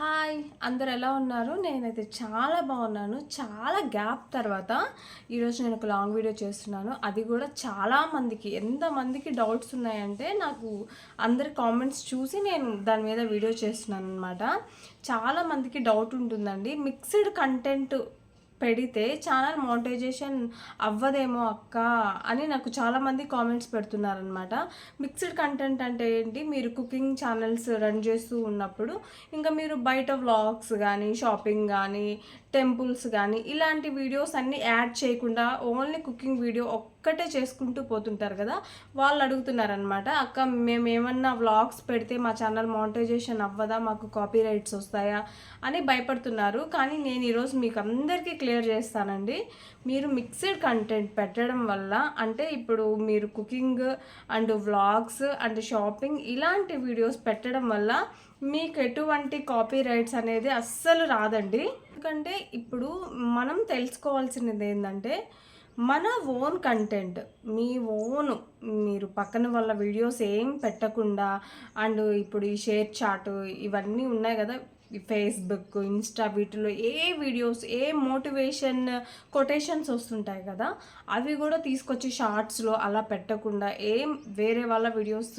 Hi అందరు ఎలా ఉన్నారు? నేనైతే చాలా బాగున్నాను. చాలా గ్యాప్ తర్వాత ఈరోజు నేను ఒక లాంగ్ వీడియో చేస్తున్నాను. అది కూడా చాలా మందికి ఎంతమందికి డౌట్స్ ఉన్నాయంటే నాకు అందరి కామెంట్స్ చూసి నేను దాని మీద వీడియో చేస్తున్నాను అనమాట చాలా మందికి డౌట్ ఉంటుందండి. మిక్స్డ్ కంటెంట్ పెడితే ఛానల్ మోనిటైజేషన్ అవ్వదేమో అక్క అని నాకు చాలామంది కామెంట్స్ పెడుతున్నారనమాట మిక్స్డ్ కంటెంట్ అంటే ఏంటి? మీరు కుకింగ్ ఛానల్స్ రన్ చేస్తూ ఉన్నప్పుడు ఇంకా మీరు బయట వ్లాగ్స్ కానీ షాపింగ్ కానీ టెంపుల్స్ కానీ ఇలాంటి వీడియోస్ అన్నీ యాడ్ చేయకుండా ఓన్లీ కుకింగ్ వీడియో ఒక్కటే చేసుకుంటూ పోతుంటారు కదా వాళ్ళు అడుగుతున్నారనమాట అక్క మేము ఏమన్నా వ్లాగ్స్ పెడితే మా ఛానల్ మానిటైజేషన్ అవ్వదా మాకు కాపీ రైట్స్ వస్తాయా? అని భయపడుతున్నారు. కానీ నేను ఈరోజు మీకు అందరికీ క్లియర్ చేస్తానండి. మీరు మిక్స్డ్ కంటెంట్ పెట్టడం వల్ల అంటే ఇప్పుడు మీరు cooking and vlogs and shopping ఇలాంటి వీడియోస్ పెట్టడం వల్ల మీకు ఎటువంటి కాపీ రైట్స్ అనేది అస్సలు రాదండి. ఎందుకంటే ఇప్పుడు మనం తెలుసుకోవాల్సినది ఏంటంటే మన ఓన్ కంటెంట్ మీ ఓన్ మీరు పక్కన వాళ్ళ వీడియోస్ ఏం పెట్టకుండా అండ్ ఇప్పుడు ఈ షేర్ చాట్ ఇవన్నీ ఉన్నాయి కదా ఫేస్బుక్ ఇన్స్టా వీటిలో ఏ వీడియోస్ ఏ మోటివేషన్ కొటేషన్స్ వస్తుంటాయి కదా అవి కూడా తీసుకొచ్చి షార్ట్స్లో అలా పెట్టకుండా ఏం వేరే వాళ్ళ వీడియోస్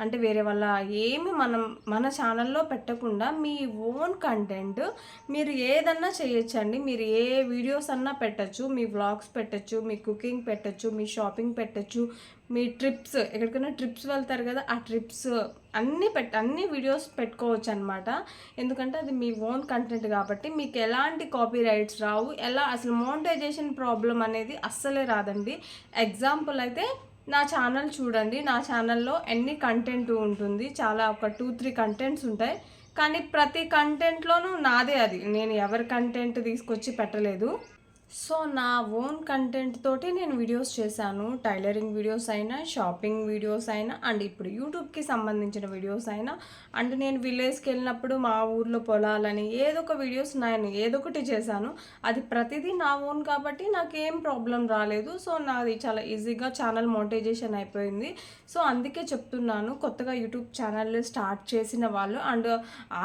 అంటే వేరే వాళ్ళ ఏమి మనం మన ఛానల్లో పెట్టకుండా మీ ఓన్ కంటెంట్ మీరు ఏదన్నా చేయొచ్చండి. మీరు ఏ వీడియోస్ అన్నా పెట్టచ్చు మీ వ్లాగ్స్ పెట్టచ్చు మీ కుకింగ్ పెట్టచ్చు మీ షాపింగ్ పెట్టచ్చు మీ ట్రిప్స్ ఎక్కడికైనా ట్రిప్స్ వెళ్తారు కదా ఆ ట్రిప్స్ అన్నీ పెట్ అన్ని వీడియోస్ పెట్టుకోవచ్చు అనమాట ఎందుకంటే అది మీ ఓన్ కంటెంట్ కాబట్టి మీకు ఎలాంటి కాపీ రైట్స్ రావు ఎలా అసలు మోనిటైజేషన్ ప్రాబ్లం అనేది అస్సలే రాదండి. ఎగ్జాంపుల్ అయితే నా ఛానల్ చూడండి. నా ఛానల్లో ఎన్ని కంటెంట్ ఉంటుంది. చాలా ఒక టూ త్రీ కంటెంట్స్ ఉంటాయి. కానీ ప్రతి కంటెంట్లోనూ నాదే అది. నేను ఎవరి కంటెంట్ తీసుకొచ్చి పెట్టలేదు. సో నా ఓన్ కంటెంట్ తోటి నేను వీడియోస్ చేశాను. టైలరింగ్ వీడియోస్ అయినా షాపింగ్ వీడియోస్ అయినా అండ్ ఇప్పుడు యూట్యూబ్కి సంబంధించిన వీడియోస్ అయినా. అండ్ నేను విలేజ్కి వెళ్ళినప్పుడు మా ఊర్లో పొలాలని ఏదో ఒక వీడియోస్ నేను ఏదో ఒకటి చేశాను. అది ప్రతిదీ నా ఓన్ కాబట్టి నాకు ఏం ప్రాబ్లం రాలేదు. సో నాది చాలా ఈజీగా ఛానల్ మోనిటైజేషన్ అయిపోయింది. సో అందుకే చెప్తున్నాను కొత్తగా యూట్యూబ్ ఛానల్ స్టార్ట్ చేసిన వాళ్ళు అండ్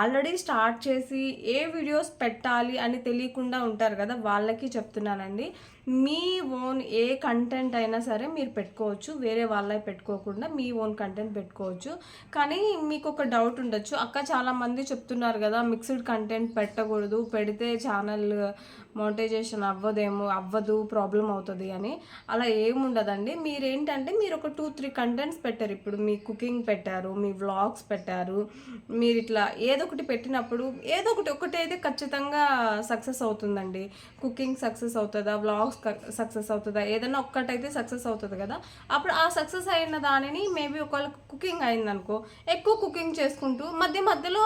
ఆల్రెడీ స్టార్ట్ చేసి ఏ వీడియోస్ పెట్టాలి అని తెలియకుండా ఉంటారు కదా వాళ్ళకి చెప్తున్నాను. చెప్తున్నానండి. మీ ఓన్ ఏ కంటెంట్ అయినా సరే మీరు పెట్టుకోవచ్చు. వేరే వాళ్ళే పెట్టుకోకుండా మీ ఓన్ కంటెంట్ పెట్టుకోవచ్చు. కానీ మీకు ఒక డౌట్ ఉండొచ్చు. అక్క చాలామంది చెప్తున్నారు కదా మిక్స్డ్ కంటెంట్ పెట్టకూడదు. పెడితే ఛానల్ మోనిటైజేషన్ అవ్వదేమో అవ్వదు ప్రాబ్లం అవుతుంది అని. అలా ఏముండదండి మీరేంటంటే మీరు ఒక టూ త్రీ కంటెంట్స్ పెట్టారు. ఇప్పుడు మీ కుకింగ్ పెట్టారు మీ వ్లాగ్స్ పెట్టారు మీరు ఇట్లా ఏదో ఒకటి పెట్టినప్పుడు ఏదో ఒకటి ఒకటి అయితే ఖచ్చితంగా సక్సెస్ అవుతుందండి. కుకింగ్ సక్సెస్ అవుతుందా? వ్లాగ్స్ సక్సెస్ అవుతుందా. ఏదైనా ఒక్కటైతే సక్సెస్ అవుతుంది కదా. అప్పుడు ఆ సక్సెస్ అయిన దానిని మేబీ ఒకవేళ కుకింగ్ అయిందనుకో ఎక్కువ కుకింగ్ చేసుకుంటూ మధ్య మధ్యలో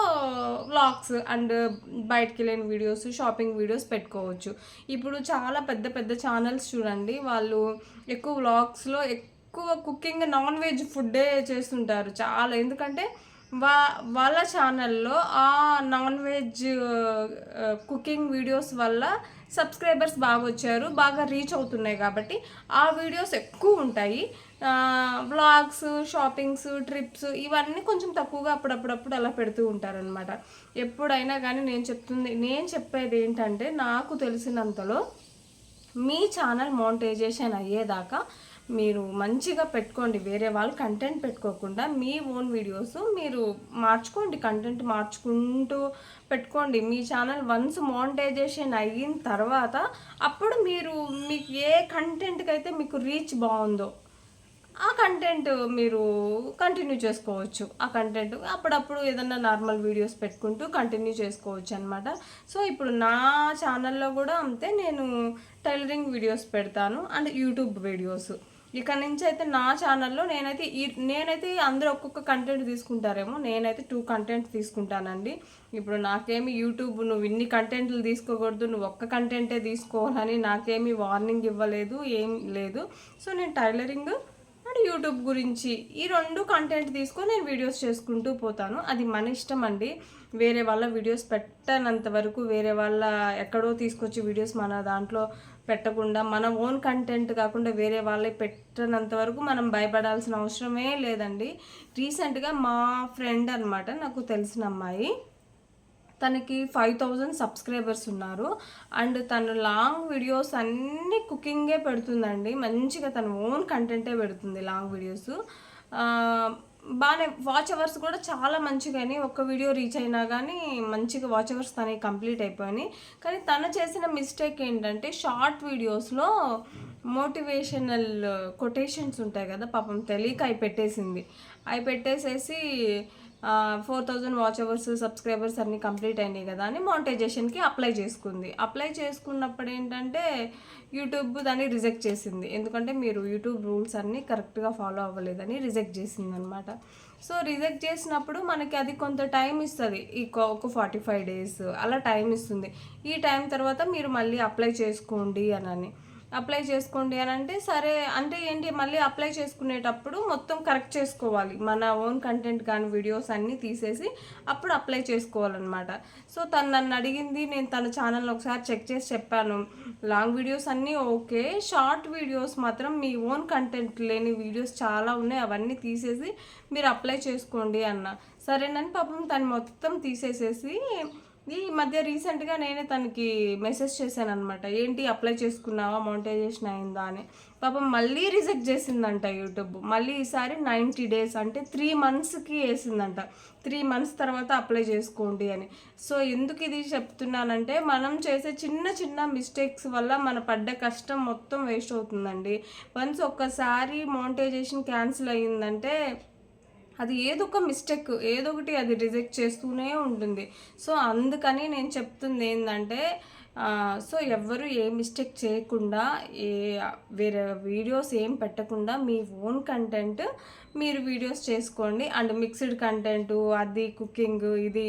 వ్లాగ్స్ అండ్ బయటికి వెళ్ళిన వీడియోస్ షాపింగ్ వీడియోస్ పెట్టుకోవచ్చు. ఇప్పుడు చాలా పెద్ద పెద్ద ఛానల్స్ చూడండి. వాళ్ళు ఎక్కువ వ్లాగ్స్లో ఎక్కువ కుకింగ్ నాన్ వెజ్ ఫుడ్డే చేస్తుంటారు చాలా. ఎందుకంటే వా వాళ్ళ ఛానల్లో ఆ నాన్ వెజ్ కుకింగ్ వీడియోస్ వల్ల సబ్స్క్రైబర్స్ బాగా వచ్చారు బాగా రీచ్ అవుతున్నాయి కాబట్టి ఆ వీడియోస్ ఎక్కువ ఉంటాయి. వ్లాగ్స్ షాపింగ్స్ ట్రిప్స్ ఇవన్నీ కొంచెం తక్కువగా అప్పుడప్పుడప్పుడు అలా పెడుతూ ఉంటారనమాట ఎప్పుడైనా కానీ నేను చెప్తుంది నేను చెప్పేది ఏంటంటే నాకు తెలిసినంతలో మీ ఛానల్ మోనిటైజేషన్ అయ్యేదాకా మీరు మంచిగా పెట్టుకోండి. వేరే వాళ్ళు కంటెంట్ పెట్టుకోకుండా మీ ఓన్ వీడియోస్ మీరు మార్చుకోండి. కంటెంట్ మార్చుకుంటూ పెట్టుకోండి. మీ ఛానల్ వన్స్ మోనిటైజేషన్ అయిన తర్వాత అప్పుడు మీరు మీకు ఏ కంటెంట్కి అయితే మీకు రీచ్ బాగుందో ఆ కంటెంట్ మీరు కంటిన్యూ చేసుకోవచ్చు. ఆ కంటెంట్ అప్పుడప్పుడు ఏదన్నా నార్మల్ వీడియోస్ పెట్టుకుంటూ కంటిన్యూ చేసుకోవచ్చు అనమాట సో ఇప్పుడు నా ఛానల్లో కూడా అంతే నేను టైలరింగ్ వీడియోస్ పెడతాను. అండ్ యూట్యూబ్ వీడియోస్ ఇక నుంచి అయితే నా ఛానల్లో నేనైతే ఈ నేనైతే అందరూ ఒక్కొక్క కంటెంట్ తీసుకుంటారేమో. నేనైతే టూ కంటెంట్ తీసుకుంటానండి. ఇప్పుడు నాకేమి యూట్యూబ్ నువ్వు ఇన్ని కంటెంట్లు తీసుకోకూడదు నువ్వు ఒక్క కంటెంటే తీసుకోవాలని నాకేమీ వార్నింగ్ ఇవ్వలేదు ఏం లేదు. సో నేను టైలరింగ్ అండ్ యూట్యూబ్ గురించి ఈ రెండు కంటెంట్ తీసుకొని నేను వీడియోస్ చేసుకుంటూ పోతాను. అది మన ఇష్టం అండి. వేరే వాళ్ళ వీడియోస్ పెట్టనంత వరకు వేరే వాళ్ళ ఎక్కడో తీసుకొచ్చి వీడియోస్ మన దాంట్లో పెట్టకుండా మన ఓన్ కంటెంట్ కాకుండా వేరే వాళ్ళే పెట్టనంత వరకు మనం భయపడాల్సిన అవసరమే లేదండి. రీసెంట్గా మా ఫ్రెండ్ అనమాట నాకు తెలిసిన అమ్మాయి తనకి ఫైవ్ థౌజండ్ సబ్స్క్రైబర్స్ ఉన్నారు. అండ్ తను లాంగ్ వీడియోస్ అన్నీ కుకింగే పెడుతుందండి. మంచిగా తన ఓన్ కంటెంటే పెడుతుంది లాంగ్ వీడియోస్ బాగానే వాచ్ అవర్స్ కూడా చాలా మంచిగానే ఒక్క వీడియో రీచ్ అయినా కానీ మంచిగా వాచ్ అవర్స్ తనకి కంప్లీట్ అయిపోయినాయి. కానీ తను చేసిన మిస్టేక్ ఏంటంటే షార్ట్ వీడియోస్లో మోటివేషనల్ కొటేషన్స్ ఉంటాయి కదా పాపం తెలియక అవి పెట్టేసింది అవి పెట్టేసేసి four thousand watch hours subscribers అన్నీ కంప్లీట్ అయినాయి కదా అని మానిటైజేషన్కి అప్లై చేసుకుంది. అప్లై చేసుకున్నప్పుడు ఏంటంటే యూట్యూబ్ దాన్ని రిజెక్ట్ చేసింది. ఎందుకంటే మీరు యూట్యూబ్ రూల్స్ అన్నీ కరెక్ట్గా ఫాలో అవ్వలేదని రిజెక్ట్ చేసింది అనమాట సో రిజెక్ట్ చేసినప్పుడు మనకి అది కొంత టైం ఇస్తుంది. ఈ ఒక ఫార్టీ ఫైవ్ డేస్ అలా టైం ఇస్తుంది. ఈ టైం తర్వాత మీరు మళ్ళీ అప్లై చేసుకోండి అని అప్లై చేసుకోండి అని అంటే సరే అంటే ఏంటి మళ్ళీ అప్లై చేసుకునేటప్పుడు మొత్తం కరెక్ట్ చేసుకోవాలి. మన ఓన్ కంటెంట్ కానీ వీడియోస్ అన్నీ తీసేసి అప్పుడు అప్లై చేసుకోవాలన్నమాట. సో తను నన్ను అడిగింది నేను తన ఛానల్ ఒకసారి చెక్ చేసి చెప్పాను. లాంగ్ వీడియోస్ అన్నీ ఓకే షార్ట్ వీడియోస్ మాత్రం మీ ఓన్ కంటెంట్ లేని వీడియోస్ చాలా ఉన్నాయి అవన్నీ తీసేసి మీరు అప్లై చేసుకోండి అన్న. సరేనని పాపం తను మొత్తం తీసేసేసి ఈ మధ్య రీసెంట్గా నేనే తనకి మెసేజ్ చేశాను అనమాట ఏంటి అప్లై చేసుకున్నావా? మోనిటైజేషన్ అయిందా? అని. పాపం మళ్ళీ రిజెక్ట్ చేసిందంట యూట్యూబ్. మళ్ళీ ఈసారి నైంటీ డేస్ అంటే త్రీ మంత్స్కి వేసిందంట. త్రీ మంత్స్ తర్వాత అప్లై చేసుకోండి అని. సో ఎందుకు ఇది చెప్తున్నానంటే మనం చేసే చిన్న చిన్న మిస్టేక్స్ వల్ల మన పడ్డ కష్టం మొత్తం వేస్ట్ అవుతుందండి. వన్స్ ఒక్కసారి మోనిటైజేషన్ క్యాన్సిల్ అయ్యిందంటే అది ఏదో ఒక మిస్టేక్ ఏదో ఒకటి అది రిజెక్ట్ చేస్తూనే ఉంటుంది. సో అందుకని నేను చెప్తుంది ఏంటంటే సో ఎవ్వరు ఏ మిస్టేక్ చేయకుండా ఏ వేరే వీడియోస్ ఏం పెట్టకుండా మీ ఓన్ కంటెంట్ మీరు వీడియోస్ చేసుకోండి. అండ్ మిక్స్డ్ కంటెంట్ అది కుకింగ్ ఇది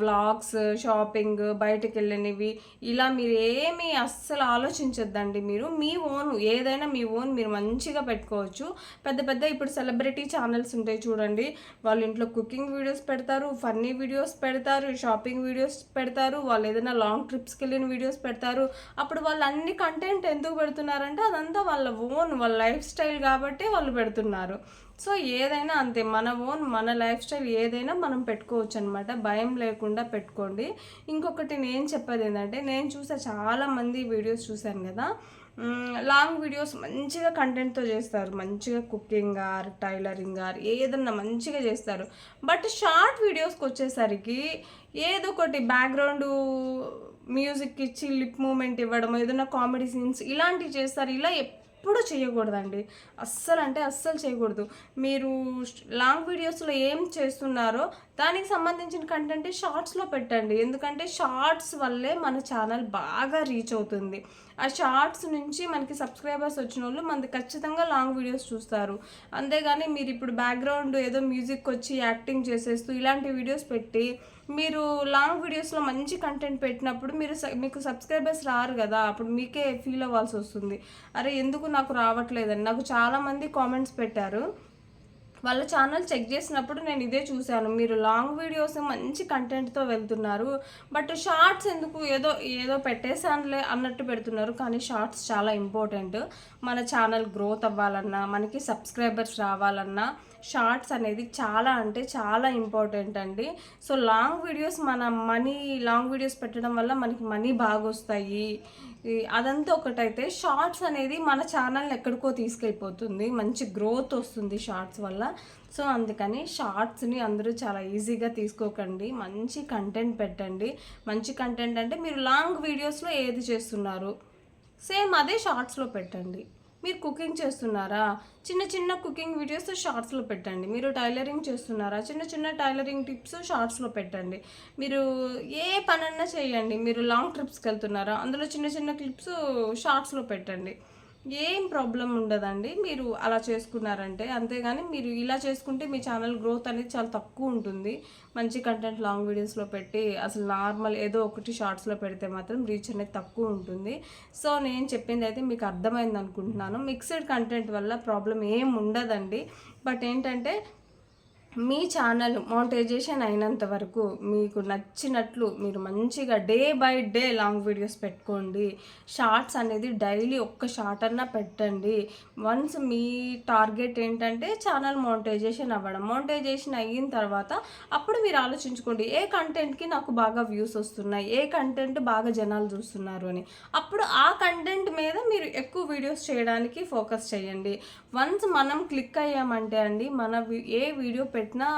వ్లాగ్స్ షాపింగ్ బయటకు వెళ్ళనివి ఇలా మీరు ఏమీ అస్సలు ఆలోచించొద్దండి మీరు. మీ ఓన్ ఏదైనా మీ ఓన్ మీరు మంచిగా పెట్టుకోవచ్చు. పెద్ద పెద్ద ఇప్పుడు సెలబ్రిటీ ఛానల్స్ ఉంటాయి చూడండి. వాళ్ళు ఇంట్లో కుకింగ్ వీడియోస్ పెడతారు ఫన్నీ వీడియోస్ పెడతారు షాపింగ్ వీడియోస్ పెడతారు. వాళ్ళు ఏదైనా లాంగ్ ట్రిప్స్కి వెళ్ళిన వీడియోస్ పెడతారు. అప్పుడు వాళ్ళు అన్ని కంటెంట్ ఎందుకు పెడుతున్నారంటే అదంతా వాళ్ళ ఓన్ వాళ్ళ లైఫ్ స్టైల్ కాబట్టి వాళ్ళు పెడుతున్నారు. సో ఏదైనా అంతే మన ఓన్ మన లైఫ్ స్టైల్ ఏదైనా మనం పెట్టుకోవచ్చు అనమాట భయం లేకుండా పెట్టుకోండి. ఇంకొకటి నేను చెప్పేది ఏంటంటే నేను చూసే చాలామంది వీడియోస్ చూశాను కదా. లాంగ్ వీడియోస్ మంచిగా కంటెంట్తో చేస్తారు. మంచిగా కుకింగ్ ఆర్ టైలరింగ్ ఆర్ ఏదన్నా మంచిగా చేస్తారు. బట్ షార్ట్ వీడియోస్కి వచ్చేసరికి ఏదో ఒకటి బ్యాక్గ్రౌండ్ మ్యూజిక్ ఇచ్చి లిప్ మూమెంట్ ఇవ్వడం ఏదైనా కామెడీ సీన్స్ ఇలాంటివి చేస్తారు. ఇలా ఎప్పుడు చేయకూడదండి. అస్సలు అంటే అస్సలు చేయకూడదు. మీరు లాంగ్ వీడియోస్లో ఏం చేస్తున్నారో దానికి సంబంధించిన కంటెంట్ షార్ట్స్లో పెట్టండి. ఎందుకంటే షార్ట్స్ వల్లే మన ఛానల్ బాగా రీచ్ అవుతుంది. ఆ షార్ట్స్ నుంచి మనకి సబ్స్క్రైబర్స్ వచ్చిన వాళ్ళు మనకి ఖచ్చితంగా లాంగ్ వీడియోస్ చూస్తారు. అంతేగాని మీరు ఇప్పుడు బ్యాక్గ్రౌండ్ ఏదో మ్యూజిక్ వచ్చి యాక్టింగ్ చేసేస్తూ ఇలాంటి వీడియోస్ పెట్టి మీరు లాంగ్ వీడియోస్లో మంచి కంటెంట్ పెట్టినప్పుడు మీరు మీకు సబ్స్క్రైబర్స్ రారు కదా అప్పుడు మీకే ఫీల్ అవ్వాల్సి వస్తుంది. అరే ఎందుకు నాకు రావట్లేదని? నాకు చాలామంది కామెంట్స్ పెట్టారు. వాళ్ళ ఛానల్ చెక్ చేసినప్పుడు నేను ఇదే చూశాను. మీరు లాంగ్ వీడియోస్ మంచి కంటెంట్తో వెళ్తున్నారు. బట్ షార్ట్స్ ఎందుకు ఏదో ఏదో పెట్టేసానులే అన్నట్టు పెడుతున్నారు. కానీ షార్ట్స్ చాలా ఇంపార్టెంట్ మన ఛానల్ గ్రోత్ అవ్వాలన్నా మనకి సబ్స్క్రైబర్స్ రావాలన్నా షార్ట్స్ అనేది చాలా అంటే చాలా ఇంపార్టెంట్ అండి. సో లాంగ్ వీడియోస్ మన మనీ లాంగ్ వీడియోస్ పెట్టడం వల్ల మనకి మనీ బాగా వస్తాయి అదంతా ఒకటైతే షార్ట్స్ అనేది మన ఛానల్ని ఎక్కడికో తీసుకెళ్ళిపోతుంది. మంచి గ్రోత్ వస్తుంది షార్ట్స్ వల్ల. సో అందుకని షార్ట్స్ని అందరూ చాలా ఈజీగా తీసుకోకండి. మంచి కంటెంట్ పెట్టండి. మంచి కంటెంట్ అంటే మీరు లాంగ్ వీడియోస్లో ఏది చేస్తున్నారు? సేమ్ అదే షార్ట్స్లో పెట్టండి. మీరు కుకింగ్ చేస్తున్నారా? చిన్న చిన్న కుకింగ్ వీడియోస్ షార్ట్స్లో పెట్టండి. మీరు టైలరింగ్ చేస్తున్నారా? చిన్న చిన్న టైలరింగ్ టిప్స్ షార్ట్స్లో పెట్టండి. మీరు ఏ పనన్నా చేయండి. మీరు లాంగ్ ట్రిప్స్కి వెళ్తున్నారా? అందులో చిన్న చిన్న క్లిప్స్ షార్ట్స్లో పెట్టండి. ఏం ప్రాబ్లం ఉండదండి. మీరు అలా చేసుకున్నారంటే అంతేగాని మీరు ఇలా చేసుకుంటే మీ ఛానల్ గ్రోత్ అనేది చాలా తక్కువ ఉంటుంది. మంచి కంటెంట్ లాంగ్ వీడియోస్లో పెట్టి అసలు నార్మల్ ఏదో ఒకటి షార్ట్స్లో పెడితే మాత్రం రీచ్ అనేది తక్కువ ఉంటుంది. సో నేను చెప్పింది అయితే మీకు అర్థమైంది అనుకుంటున్నాను. మిక్స్డ్ కంటెంట్ వల్ల ప్రాబ్లం ఏం ఉండదండి. బట్ ఏంటంటే మీ ఛానల్ మోనిటైజేషన్ అయినంత వరకు మీకు నచ్చినట్లు మీరు మంచిగా day by day long videos పెట్టుకోండి. షార్ట్స్ అనేది డైలీ ఒక్క షార్ట్ అన్నా పెట్టండి. వన్స్ మీ టార్గెట్ ఏంటంటే ఛానల్ మోనిటైజేషన్ అవ్వడం. మోనిటైజేషన్ అయిన తర్వాత అప్పుడు మీరు ఆలోచించుకోండి ఏ కంటెంట్కి నాకు బాగా వ్యూస్ వస్తున్నాయి? ఏ కంటెంట్ బాగా జనాలు చూస్తున్నారు అని. అప్పుడు ఆ కంటెంట్ మీద మీరు ఎక్కువ వీడియోస్ చేయడానికి ఫోకస్ చేయండి. వన్స్ మనం క్లిక్ అయ్యామంటే అండి మన ఏ వీడియో పెట్టినా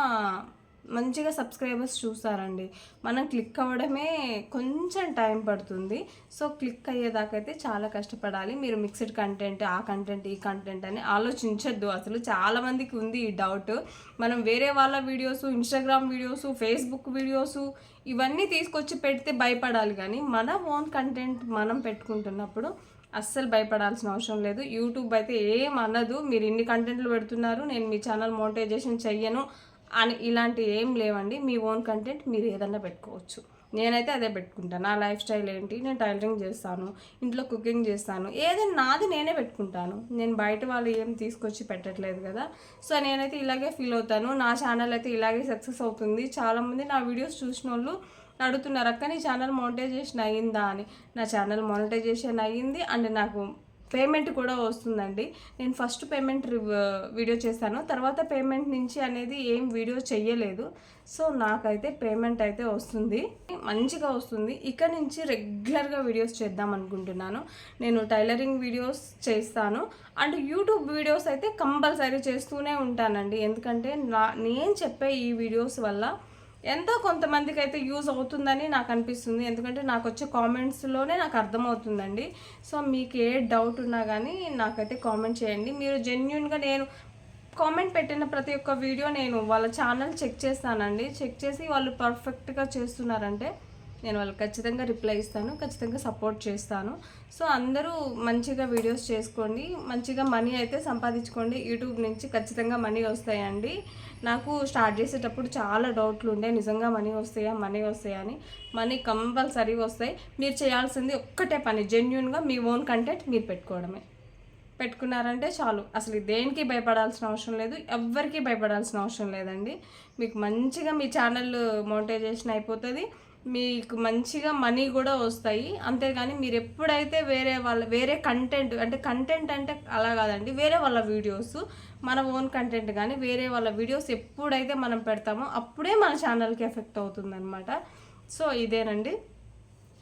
మంచిగా సబ్స్క్రైబర్స్ చూస్తారండి. మనం క్లిక్ అవ్వడమే కొంచెం టైం పడుతుంది. సో క్లిక్ అయ్యేదాకైతే చాలా కష్టపడాలి. మీరు మిక్స్డ్ కంటెంట్ ఆ కంటెంట్ ఈ కంటెంట్ అని ఆలోచించొద్దు. అసలు చాలామందికి ఉంది ఈ డౌట్. మనం వేరే వాళ్ళ videos Instagram videos Facebook videos ఇవన్నీ తీసుకొచ్చి పెడితే భయపడాలి. కానీ మన ఓన్ కంటెంట్ మనం పెట్టుకుంటున్నప్పుడు అస్సలు భయపడాల్సిన అవసరం లేదు. యూట్యూబ్ అయితే ఏం అనదు. మీరు ఇన్ని కంటెంట్లు పెడుతున్నారు. నేను మీ ఛానల్ మోనిటైజేషన్ చెయ్యను అని ఇలాంటి ఏం లేవండి. మీ ఓన్ కంటెంట్ మీరు ఏదన్నా పెట్టుకోవచ్చు. నేనైతే అదే పెట్టుకుంటాను నా లైఫ్ స్టైల్ ఏంటి? నేను టైలరింగ్ చేస్తాను. ఇంట్లో కుకింగ్ చేస్తాను. ఏదైనా నాది నేనే పెట్టుకుంటాను. నేను బయట వాళ్ళు ఏం తీసుకొచ్చి పెట్టట్లేదు కదా. సో నేనైతే ఇలాగే ఫీల్ అవుతాను. నా ఛానల్ అయితే ఇలాగే సక్సెస్ అవుతుంది. చాలామంది నా వీడియోస్ చూసిన వాళ్ళు అడుగుతున్నారు అక్క నీ ఛానల్ మోనిటైజేషన్ అయ్యిందా అని. నా ఛానల్ మోనిటైజేషన్ అయ్యింది అండ్ నాకు పేమెంట్ కూడా వస్తుందండి. నేను ఫస్ట్ పేమెంట్ వీడియో చేశాను. తర్వాత పేమెంట్ నుంచి అనేది ఏం వీడియో చెయ్యలేదు. సో నాకైతే పేమెంట్ అయితే వస్తుంది. మంచిగా వస్తుంది. ఇక నుంచి రెగ్యులర్గా వీడియోస్ చేద్దాం అనుకుంటున్నాను. నేను టైలరింగ్ వీడియోస్ చేస్తాను. అండ్ యూట్యూబ్ వీడియోస్ అయితే కంపల్సరీ చేస్తూనే ఉంటానండి. ఎందుకంటే నా నేను చెప్పే ఈ వీడియోస్ వల్ల ఎంతో కొంతమందికి అయితే యూజ్ అవుతుందని నాకు అనిపిస్తుంది. ఎందుకంటే నాకు వచ్చే కామెంట్స్లోనే నాకు అర్థమవుతుందండి. సో మీకు ఏ డౌట్ ఉన్నా కానీ నాకైతే కామెంట్ చేయండి. మీరు జెన్యున్గా నేను కామెంట్ పెట్టిన ప్రతి ఒక్క వీడియో నేను వాళ్ళ ఛానల్ చెక్ చేస్తానండి. చెక్ చేసి వాళ్ళు పర్ఫెక్ట్గా చేస్తున్నారంటే నేను వాళ్ళకి ఖచ్చితంగా రిప్లై ఇస్తాను ఖచ్చితంగా సపోర్ట్ చేస్తాను. సో అందరూ మంచిగా వీడియోస్ చేసుకోండి మంచిగా మనీ అయితే సంపాదించుకోండి. యూట్యూబ్ నుంచి ఖచ్చితంగా మనీ వస్తాయండి. నాకు స్టార్ట్ చేసేటప్పుడు చాలా డౌట్లు ఉండే నిజంగా మనీ వస్తాయా మనీ వస్తాయా అని. మనీ కంపల్సరీ వస్తాయి. మీరు చేయాల్సింది ఒక్కటే పని జెన్యున్గా మీ ఓన్ కంటెంట్ మీరు పెట్టుకోవడమే. పెట్టుకున్నారంటే చాలు. అసలు దేనికి భయపడాల్సిన అవసరం లేదు ఎవ్వరికీ భయపడాల్సిన అవసరం లేదండి. మీకు మంచిగా మీ ఛానల్ మోనిటైజేషన్ అయిపోతుంది. మీకు మంచిగా మనీ కూడా వస్తాయి. అంతేగాని మీరు ఎప్పుడైతే వేరే వాళ్ళ వేరే కంటెంట్ అంటే కంటెంట్ అంటే అలా కాదండి వేరే వాళ్ళ వీడియోస్ మన ఓన్ కంటెంట్ కానీ వేరే వాళ్ళ వీడియోస్ ఎప్పుడైతే మనం పెడతామో అప్పుడే మన ఛానల్కి ఎఫెక్ట్ అవుతుందన్నమాట. సో ఇదేనండి.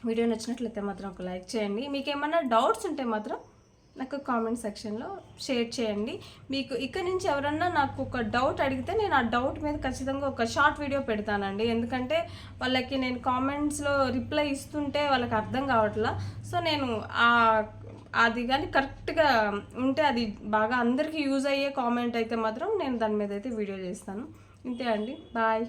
వీడియో నచ్చినట్లయితే మాత్రం ఒక లైక్ చేయండి. మీకు ఏమైనా డౌట్స్ ఉంటే మాత్రం నాకు కామెంట్ సెక్షన్లో షేర్ చేయండి. మీకు ఇక్కడ నుంచి ఎవరన్నా నాకు ఒక డౌట్ అడిగితే నేను ఆ డౌట్ మీద ఖచ్చితంగా ఒక షార్ట్ వీడియో పెడతానండి. ఎందుకంటే వాళ్ళకి నేను కామెంట్స్లో రిప్లై ఇస్తుంటే వాళ్ళకి అర్థం కావట్లా. సో నేను ఆ అది కానీ కరెక్ట్గా ఉంటే అది బాగా అందరికీ యూజ్ అయ్యే కామెంట్ అయితే మాత్రం నేను దాని మీద అయితే వీడియో చేస్తాను. ఇంతే అండి. బాయ్